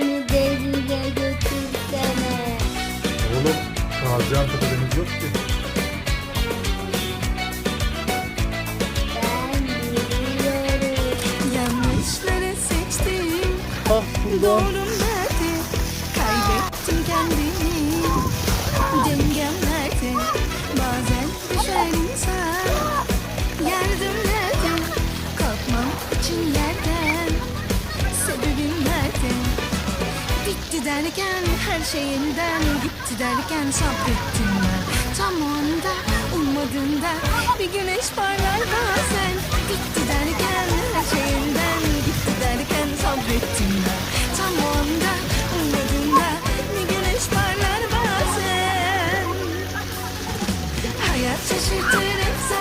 beni denize götürsene. Oğlum kalacağın kadar deniz yok ki. Ben biliyorum. Yanlışları seçtim. Ah buradan. Doğru Bitti derken her şey yeniden gitti derken sabrettim ben. Tam o anda ummadığında bir güneş parlar bazen. Bitti derken her şey yeniden gitti derken sabrettim ben. Tam o anda ummadığında bir güneş parlar bazen. Hayat şaşırtır